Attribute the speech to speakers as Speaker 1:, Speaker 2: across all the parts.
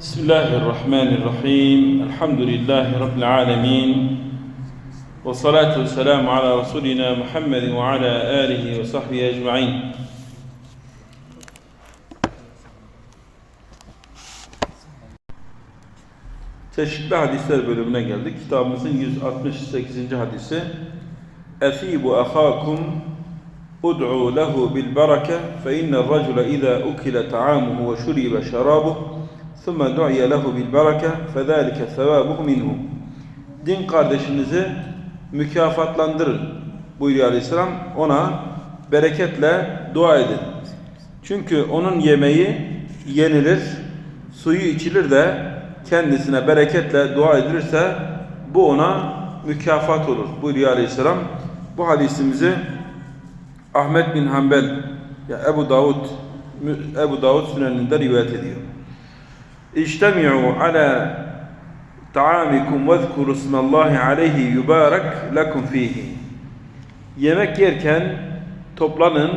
Speaker 1: بسم الله الرحمن الرحيم الحمد لله رب العالمين والصلاة والسلام على رسولنا محمد وعلى آله وصحبه أجمعين Çeşitli hadisler bölümüne geldik. Kitabımızın 168. hadisi اَثِيبُ اَخَاكُمْ اُدْعُوا لَهُ بِالْبَرَكَةِ فَاِنَّ الرَّجُلَ اِذَا اُكِلَ تَعَامُهُ وَشُرِيبَ شَرَابُهُ ثُمَّ دُعِيَ لَهُ بِالْبَرَكَةِ فَذَٰلِكَ ثَوَابُهُ مِنْهُ Din kardeşinizi mükafatlandırın buyuruyor Aleyhisselam. Ona bereketle dua edin. Çünkü onun yemeği yenilir, suyu içilir de kendisine bereketle dua edilirse bu ona mükafat olur buyuruyor Aleyhisselam. Bu hadisimizi Ahmet bin Hanbel ya Ebu Davud Ebu Davud Sünen'inde rivayet ediyor. İctemi'u ala ta'amikum ve zkuru ismallahi aleyhi yubarak lakum fihi. Yemek yerken toplanın,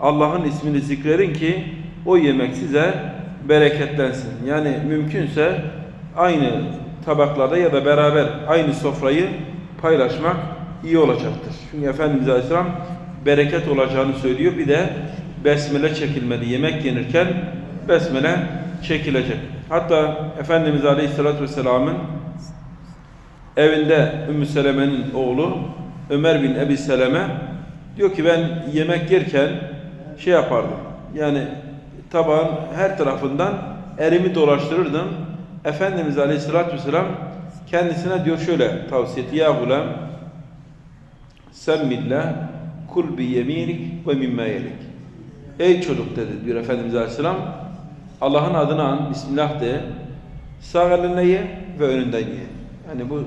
Speaker 1: Allah'ın ismini zikredin ki o yemek size bereketlensin. Yani mümkünse aynı tabaklarda ya da beraber aynı sofrayı paylaşmak iyi olacaktır. Çünkü Efendimiz Aleyhisselam bereket olacağını söylüyor. Bir de besmele çekilmeli. Yemek yenirken besmele çekilecek. Hatta Efendimiz Aleyhisselatü Vesselam'ın evinde Ümmü Seleme'nin oğlu Ömer bin Ebi Seleme diyor ki ben yemek yerken şey yapardım. Yani tabağın her tarafından elimi dolaştırırdım. Efendimiz Aleyhisselatü Vesselam kendisine diyor şöyle tavsiye etti. Ya gulam semmillah kul bi yeminik ve mimma yelik. Ey çocuk dedi diyor Efendimiz Aleyhisselam Allah'ın adını an, Bismillah de, sağ elinle ye ve önünden ye. Yani bu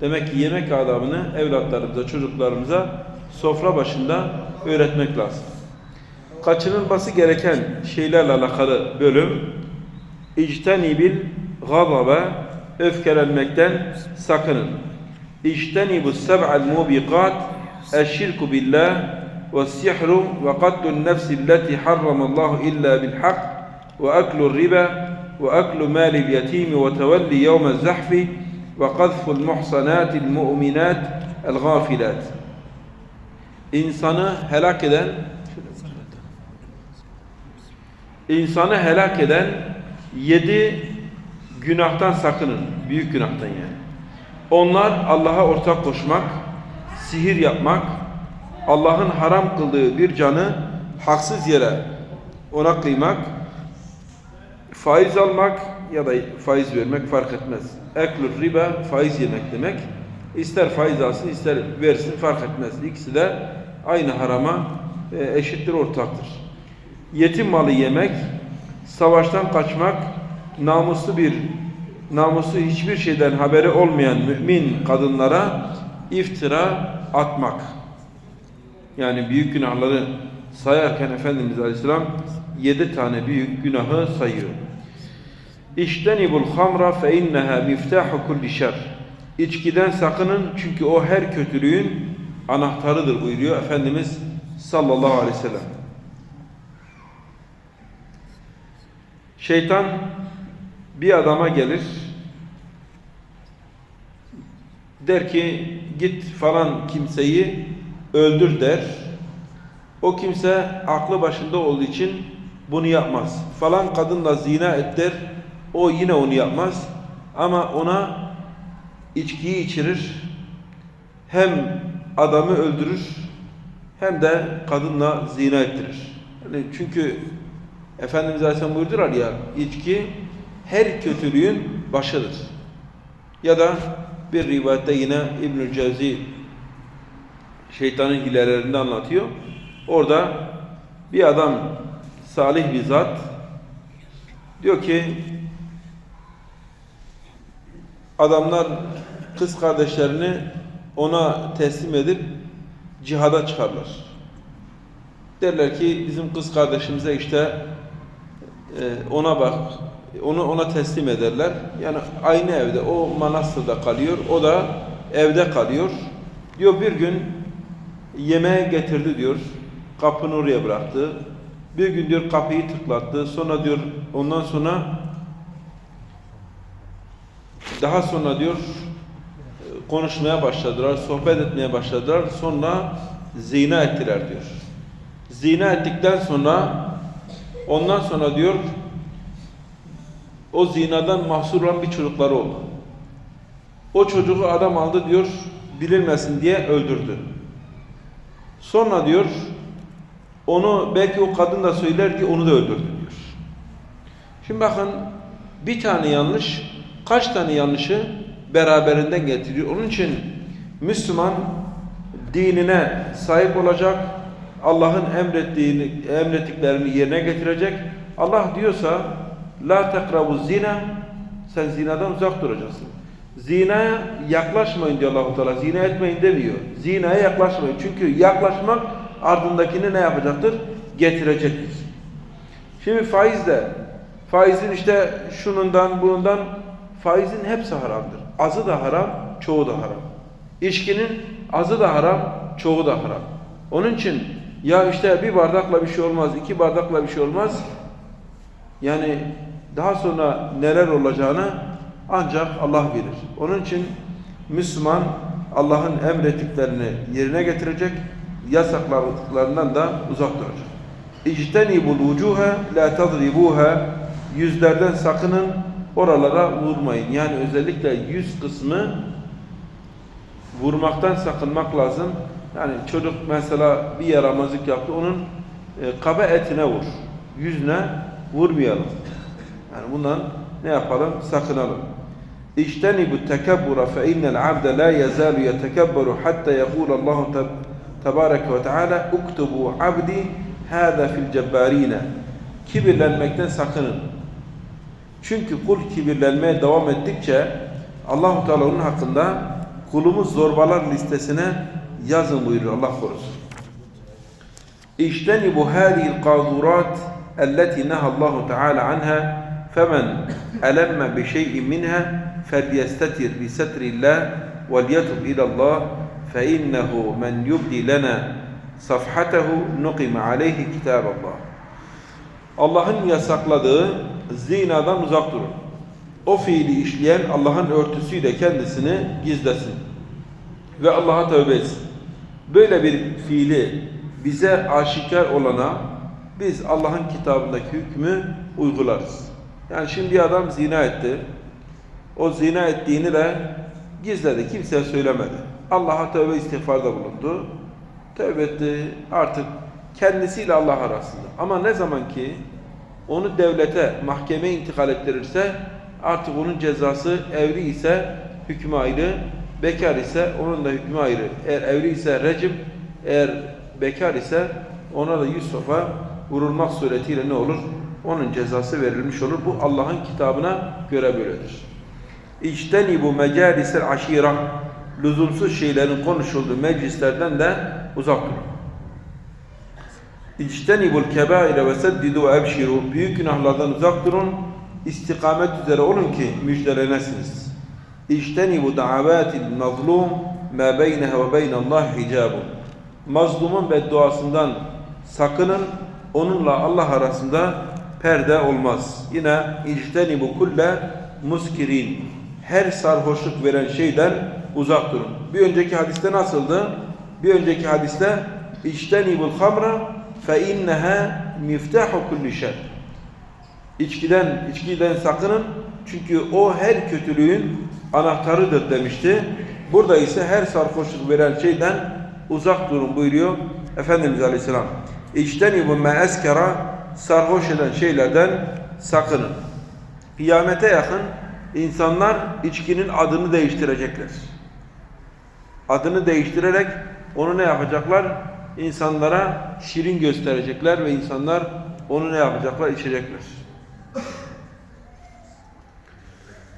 Speaker 1: demek ki yemek adabını evlatlarımıza, çocuklarımıza sofra başında öğretmek lazım. Kaçınılması gereken şeylerle alakalı bölüm İctenibil gadabe öfkelenmekten sakının. İctenibu seb'al mubiqat eşşirku billah ve sihru ve katlun nefsi alleti harramallahu illa bil hak وأكل الربا وأكل مال اليتيم وتولي يوم الزحف وقذف المحصنات المؤمنات الغافلات İnsanı helak eden insanı helak eden yedi günahtan sakının. Büyük günahtan yani. Onlar Allah'a ortak koşmak, sihir yapmak, Allah'ın haram kıldığı bir canı haksız yere ona kıymak, faiz almak ya da faiz vermek fark etmez. Eklur riba faiz yemek demek. İster faiz alsın ister versin fark etmez. İkisi de aynı harama e, eşittir ortaktır. Yetim malı yemek, savaştan kaçmak, namuslu bir namuslu hiçbir şeyden haberi olmayan mümin kadınlara iftira atmak. Yani büyük günahları sayarken Efendimiz Aleyhisselam yedi tane büyük günahı sayıyor. İştenibul hamra fe inneha miftahu kulli. İçkiden sakının çünkü o her kötülüğün anahtarıdır buyuruyor Efendimiz sallallahu aleyhi ve sellem. Şeytan bir adama gelir der ki git falan kimseyi öldür der. O kimse aklı başında olduğu için bunu yapmaz. Falan kadınla zina et der. O yine onu yapmaz. Ama ona içkiyi içirir. Hem adamı öldürür hem de kadınla zina ettirir. Yani çünkü Efendimiz Aleyhisselam buyurdular ya içki her kötülüğün başıdır. Ya da bir rivayette yine İbnül Cevzi şeytanın hilelerinde anlatıyor. Orada bir adam salih bir zat diyor ki adamlar kız kardeşlerini ona teslim edip cihada çıkarlar. Derler ki bizim kız kardeşimize işte e, ona bak, onu ona teslim ederler. Yani aynı evde, o manastırda kalıyor, o da evde kalıyor. Diyor bir gün yemeğe getirdi diyor, kapını oraya bıraktı. Bir gün diyor kapıyı tıklattı. Sonra diyor ondan sonra daha sonra diyor konuşmaya başladılar, sohbet etmeye başladılar. Sonra zina ettiler diyor. Zina ettikten sonra ondan sonra diyor o zinadan mahsur olan bir çocukları oldu. O çocuğu adam aldı diyor bilinmesin diye öldürdü. Sonra diyor onu belki o kadın da söyler ki onu da öldürdü diyor. Şimdi bakın bir tane yanlış kaç tane yanlışı beraberinde getiriyor. Onun için Müslüman dinine sahip olacak, Allah'ın emrettiğini, emrettiklerini yerine getirecek. Allah diyorsa la tekrabu zina sen zinadan uzak duracaksın. Zinaya yaklaşmayın diyor Allah-u Teala. Zina etmeyin demiyor. Zinaya yaklaşmayın. Çünkü yaklaşmak ardındakini ne yapacaktır? Getirecektir. Şimdi faiz de faizin işte şunundan bunundan faizin hepsi haramdır. Azı da haram, çoğu da haram. İçkinin azı da haram, çoğu da haram. Onun için ya işte bir bardakla bir şey olmaz, iki bardakla bir şey olmaz. Yani daha sonra neler olacağını ancak Allah bilir. Onun için Müslüman Allah'ın emrettiklerini yerine getirecek, yasaklarından da uzak duracak. İctenibul vucuha la tadribuha yüzlerden sakının oralara vurmayın. Yani özellikle yüz kısmı vurmaktan sakınmak lazım. Yani çocuk mesela bir yaramazlık yaptı onun e, kaba etine vur. Yüzüne vurmayalım. Yani bundan ne yapalım? Sakınalım. İçtenibu tekebbura fe innel abde la yezalu yetekebberu hatta yekul Allahu Tebarek ve Teala uktubu abdi hâdâ fil cebbarîne kibirlenmekten sakının. Çünkü kul kibirlenmeye devam ettikçe Allahu Teala onun hakkında kulumuz zorbalar listesine yazın buyurur Allah korusun. İşteni bu hâdîl kâzurat elleti nehallahu Teala anha femen elemme bi şey'in minha felyestetir bi setrillah vel yetub ilallah فإنه من يبدي لنا صفحته نقم عليه كتاب الله Allah'ın yasakladığı zinadan uzak durun. O fiili işleyen Allah'ın örtüsüyle kendisini gizlesin. Ve Allah'a tövbe etsin. Böyle bir fiili bize aşikar olana biz Allah'ın kitabındaki hükmü uygularız. Yani şimdi bir adam zina etti. O zina ettiğini de gizledi. Kimseye söylemedi. Allah'a tövbe istiğfarda bulundu. Tövbe etti. Artık kendisiyle Allah arasında. Ama ne zaman ki onu devlete, mahkemeye intikal ettirirse artık onun cezası evli ise hükmü ayrı, bekar ise onun da hükmü ayrı. Eğer evli ise recim, eğer bekar ise ona da yüz sofa vurulmak suretiyle ne olur? Onun cezası verilmiş olur. Bu Allah'ın kitabına göre böyledir. İçtenibu mecalisel aşira lüzumsuz şeylerin konuşulduğu meclislerden de uzak durun. İçtenibul kebaire ve seddidu ve ebşiru büyük günahlardan uzak durun. İstikamet üzere olun ki müjdelenesiniz. İçtenibu da'avatil mazlum ma beynehe ve beynallah hicabun. Mazlumun bedduasından sakının. Onunla Allah arasında perde olmaz. Yine içtenibu kulle muskirin her sarhoşluk veren şeyden uzak durun. Bir önceki hadiste nasıldı? Bir önceki hadiste İçtenibul hamra fe inneha miftahu kulli şer. İçkiden, içkiden sakının çünkü o her kötülüğün anahtarıdır demişti. Burada ise her sarhoşluk veren şeyden uzak durun buyuruyor Efendimiz Aleyhisselam. İçtenibu me eskera sarhoş eden şeylerden sakının. Kıyamete yakın insanlar içkinin adını değiştirecekler. Adını değiştirerek onu ne yapacaklar? İnsanlara şirin gösterecekler ve insanlar onu ne yapacaklar? İçecekler.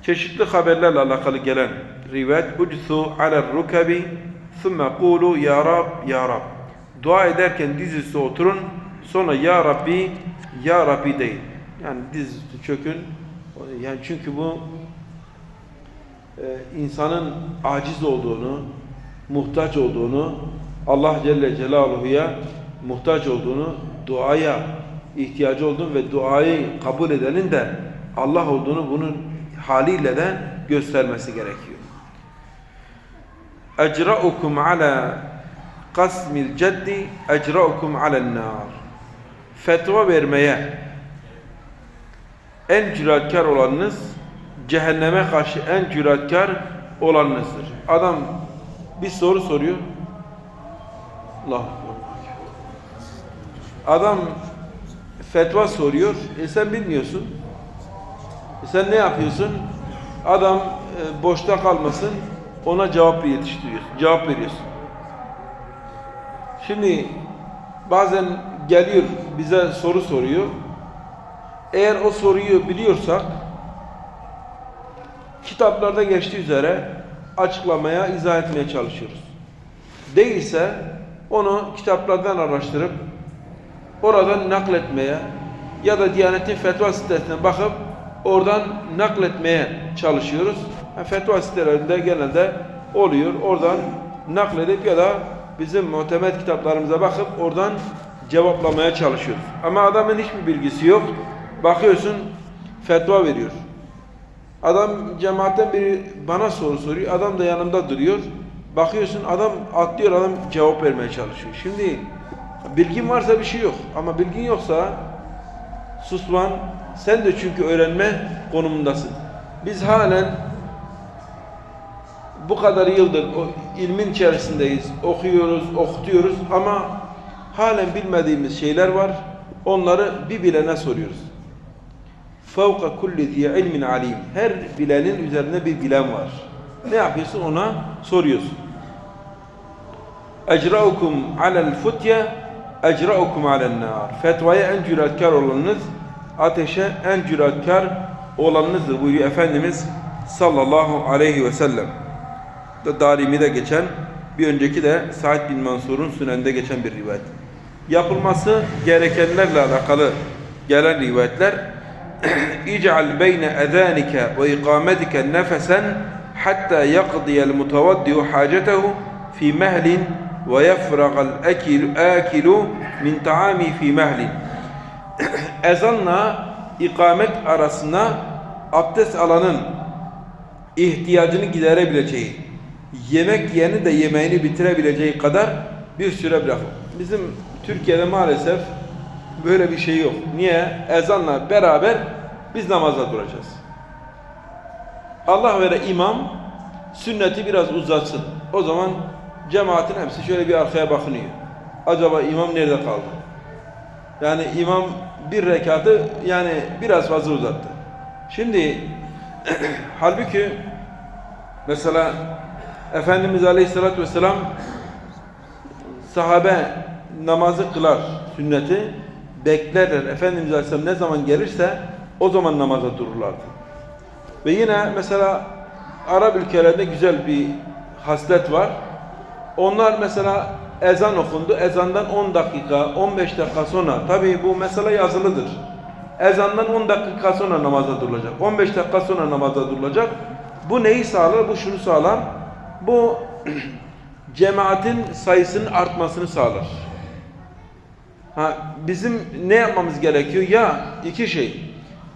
Speaker 1: Çeşitli haberlerle alakalı gelen rivayet ucsu alel rukabi thumme kulu ya Rab ya Rab dua ederken dizüstü oturun sonra ya Rabbi ya Rabbi deyin. Yani dizüstü çökün. Yani çünkü bu e, insanın aciz olduğunu, muhtaç olduğunu, Allah Celle Celaluhu'ya muhtaç olduğunu, duaya ihtiyacı olduğunu ve duayı kabul edenin de Allah olduğunu bunun haliyle de
Speaker 2: göstermesi gerekiyor. Ecra'ukum ala kasmil ceddi ecra'ukum alen nar. Fetva vermeye en cüretkar olanınız cehenneme karşı en cüretkar olanınızdır. Adam bir soru soruyor. Allah Adam fetva soruyor. E sen bilmiyorsun. E sen ne yapıyorsun? Adam e, boşta kalmasın. Ona cevap yetiştiriyorsun. Cevap veriyorsun. Şimdi bazen geliyor bize soru soruyor. Eğer o soruyu biliyorsak kitaplarda geçtiği üzere açıklamaya, izah etmeye çalışıyoruz. Değilse onu kitaplardan araştırıp oradan nakletmeye ya da Diyanet'in fetva sitesine bakıp oradan nakletmeye çalışıyoruz. Ha, Fetva sitelerinde genelde oluyor. Oradan nakledip ya da bizim muhtemet kitaplarımıza bakıp oradan cevaplamaya çalışıyoruz. Ama adamın hiçbir bilgisi yok. Bakıyorsun fetva veriyor. Adam cemaatten biri bana soru soruyor. Adam da yanımda duruyor. Bakıyorsun adam atlıyor adam cevap vermeye çalışıyor. Şimdi bilgin varsa bir şey yok. Ama bilgin yoksa susman sen de çünkü öğrenme konumundasın. Biz halen bu kadar yıldır o ilmin içerisindeyiz. Okuyoruz, okutuyoruz ama halen bilmediğimiz şeyler var. Onları bir bilene soruyoruz. فَوْقَ كُلِّ ذِي ilmin alim. Her bilenin üzerinde bir bilen var. Ne yapıyorsun? Ona soruyorsun. اَجْرَؤُكُمْ عَلَى الْفُتْيَ اَجْرَؤُكُمْ عَلَى النَّارِ Fetvaya en cüretkar olanınız, ateşe en cüretkar olanınızdır buyuruyor Efendimiz sallallahu aleyhi ve sellem. Da Darimi'de geçen, bir önceki de Said bin Mansur'un sünende geçen bir rivayet. Yapılması gerekenlerle alakalı gelen rivayetler اجعل بين أذانك وإقامتك نفسا حتى يقضي المتودع حاجته في مهل ويفرغ الأكل آكل من طعامه في مهل ezanla ikamet arasında abdest alanın ihtiyacını giderebileceği, yemek yiyeni de yemeğini bitirebileceği kadar bir süre bırakın. Bizim Türkiye'de maalesef böyle bir şey yok. Niye? Ezanla beraber biz namaza duracağız. Allah vere imam sünneti biraz uzatsın. O zaman cemaatin hepsi şöyle bir arkaya bakınıyor. Acaba imam nerede kaldı? Yani imam bir rekatı yani biraz fazla uzattı. Şimdi halbuki mesela Efendimiz Aleyhisselatü Vesselam sahabe namazı kılar sünneti beklerler. Efendimiz Aleyhisselam ne zaman gelirse o zaman namaza dururlardı. Ve yine mesela Arap ülkelerinde güzel bir haslet var. Onlar mesela ezan okundu. Ezandan 10 dakika, 15 dakika sonra tabii bu mesele yazılıdır. Ezandan 10 dakika sonra namaza durulacak. 15 dakika sonra namaza durulacak. Bu neyi sağlar? Bu şunu sağlar. Bu cemaatin sayısının artmasını sağlar. Ha, bizim ne yapmamız gerekiyor? Ya iki şey.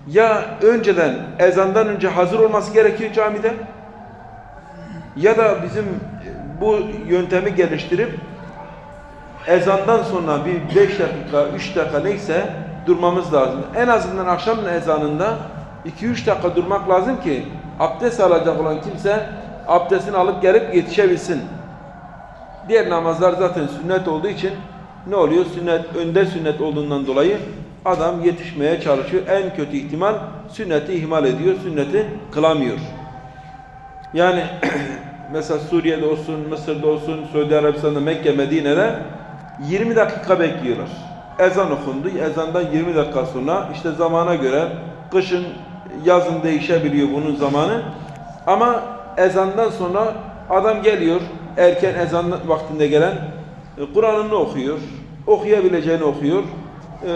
Speaker 2: Ya önceden ezandan önce hazır olması gerekiyor camide. Ya da bizim bu yöntemi geliştirip ezandan sonra bir beş dakika, üç dakika neyse durmamız lazım. En azından akşam ezanında iki üç dakika durmak lazım ki abdest alacak olan kimse abdestini alıp gelip yetişebilsin. Diğer namazlar zaten sünnet olduğu için ne oluyor? Sünnet, önde sünnet olduğundan dolayı adam yetişmeye çalışıyor. En kötü ihtimal sünneti ihmal ediyor, sünneti kılamıyor. Yani mesela Suriye'de olsun, Mısır'da olsun, Suudi Arabistan'da, Mekke, Medine'de 20 dakika bekliyorlar. Ezan okundu. Ezandan 20 dakika sonra işte zamana göre kışın, yazın değişebiliyor bunun zamanı. Ama ezandan sonra adam geliyor, erken ezan vaktinde gelen Kur'an'ını okuyor, okuyabileceğini okuyor, e,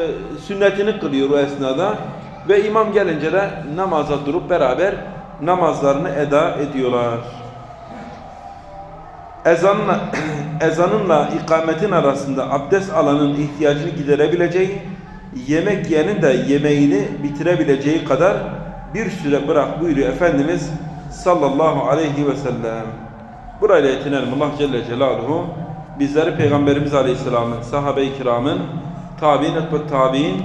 Speaker 2: sünnetini kılıyor o esnada ve imam gelince de namaza durup beraber namazlarını eda ediyorlar. Ezanla, ezanınla ikametin arasında abdest alanın ihtiyacını giderebileceği, yemek yiyenin de yemeğini bitirebileceği kadar bir süre bırak buyuruyor Efendimiz sallallahu aleyhi ve sellem. Burayla yetinelim. Allah Celle Celaluhu bizleri Peygamberimiz Aleyhisselam'ın, sahabe-i kiramın, tabi'in ve tabi'in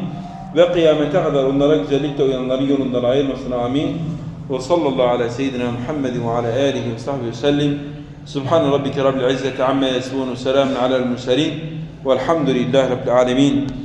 Speaker 2: ve kıyamete kadar onlara güzellikle uyanların yolundan ayırmasın. Amin. Ve sallallahu ala seyyidina Muhammedin ve ala alihi ve sahbihi ve sellim. Subhan rabbike rabbil izzeti amma yasifun. Selamun alel murselin. Velhamdülillahi rabbil alemin.